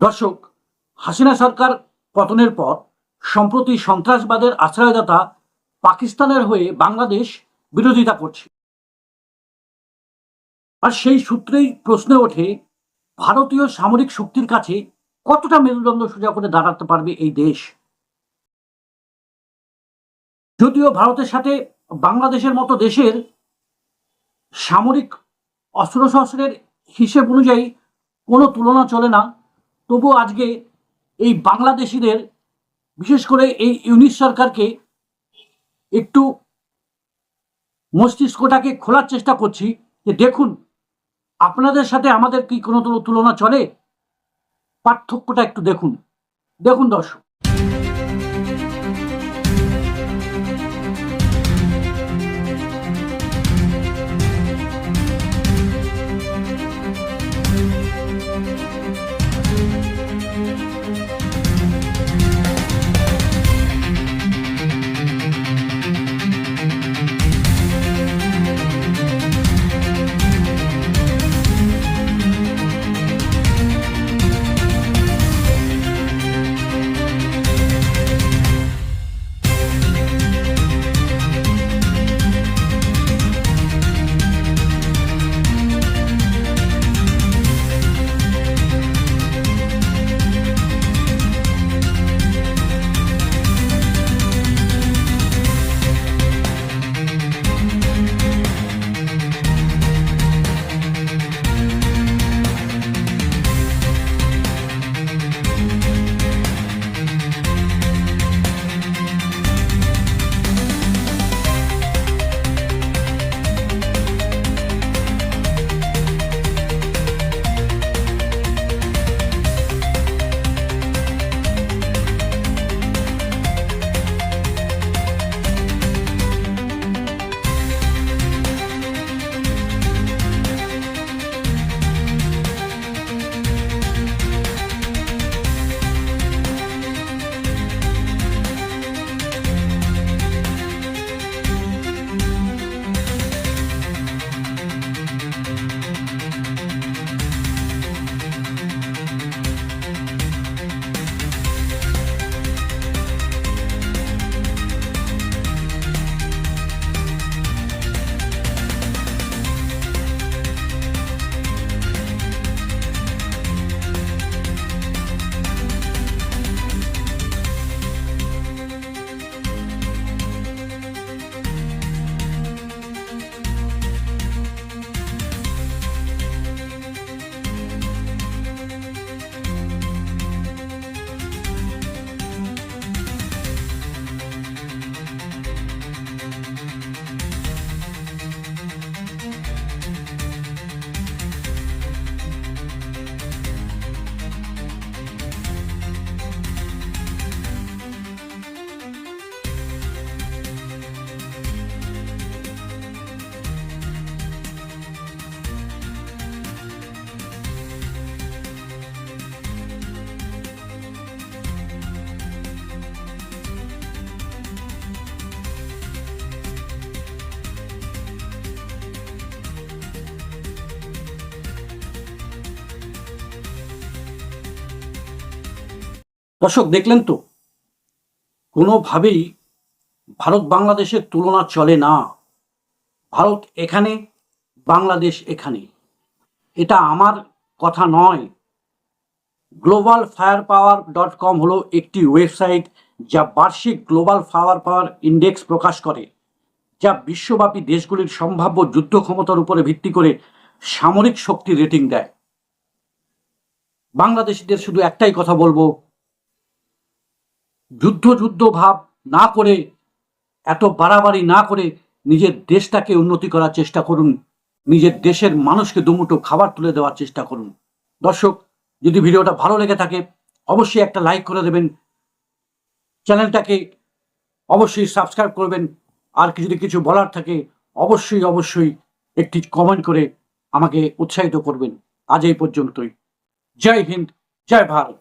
দর্শক, হাসিনা সরকার পতনের পর সম্প্রতি সন্ত্রাসবাদের আশ্রয়দাতা পাকিস্তানের হয়ে বাংলাদেশ বিরোধিতা করছে। আর সেই সূত্রেই প্রশ্ন ওঠে, ভারতীয় সামরিক শক্তির কাছে কতটা মেরুদণ্ড সোজা করে দাঁড়াতে পারবে এই দেশ? যদিও ভারতের সাথে বাংলাদেশের মতো দেশের সামরিক অস্ত্রশস্ত্রের হিসেব অনুযায়ী কোনো তুলনা চলে না তবু আজকে এই বাংলাদেশিদের, বিশেষ করে এই ইউনিট সরকারকে একটু মস্তিষ্কটাকে খোলার চেষ্টা করছি যে দেখুন, আপনাদের সাথে আমাদের কি কোনো তুলনা চলে? পার্থক্যটা একটু দেখুন। দেখুন দর্শক দর্শক, দেখলেন তো? কোনোভাবেই ভারত বাংলাদেশের তুলনা চলে না। ভারত এখানে, বাংলাদেশ এখানে। এটা আমার কথা নয়। Global fire power dot com হলো একটি ওয়েবসাইট যা বার্ষিক গ্লোবাল ফায়ার পাওয়ার ইন্ডেক্স প্রকাশ করে, যা বিশ্বব্যাপী দেশগুলির সম্ভাব্য যুদ্ধ ক্ষমতার উপরে ভিত্তি করে সামরিক শক্তি রেটিং দেয়। বাংলাদেশিদের শুধু একটাই কথা বলব যুদ্ধ যুদ্ধ ভাব না করে, এত বাড়াবাড়ি না করে নিজের দেশটাকে উন্নতি করার চেষ্টা করুন। নিজের দেশের মানুষকে দুমুটো খাবার তুলে দেওয়ার চেষ্টা করুন। দর্শক, যদি ভিডিওটা ভালো লেগে থাকে, অবশ্যই একটা লাইক করে দেবেন। চ্যানেলটাকে অবশ্যই সাবস্ক্রাইব করবেন। আর কি যদি কিছু বলার থাকে, অবশ্যই অবশ্যই একটি কমেন্ট করে আমাকে উৎসাহিত করবেন। আজ এই পর্যন্তই। জয় হিন্দ, জয় ভারত।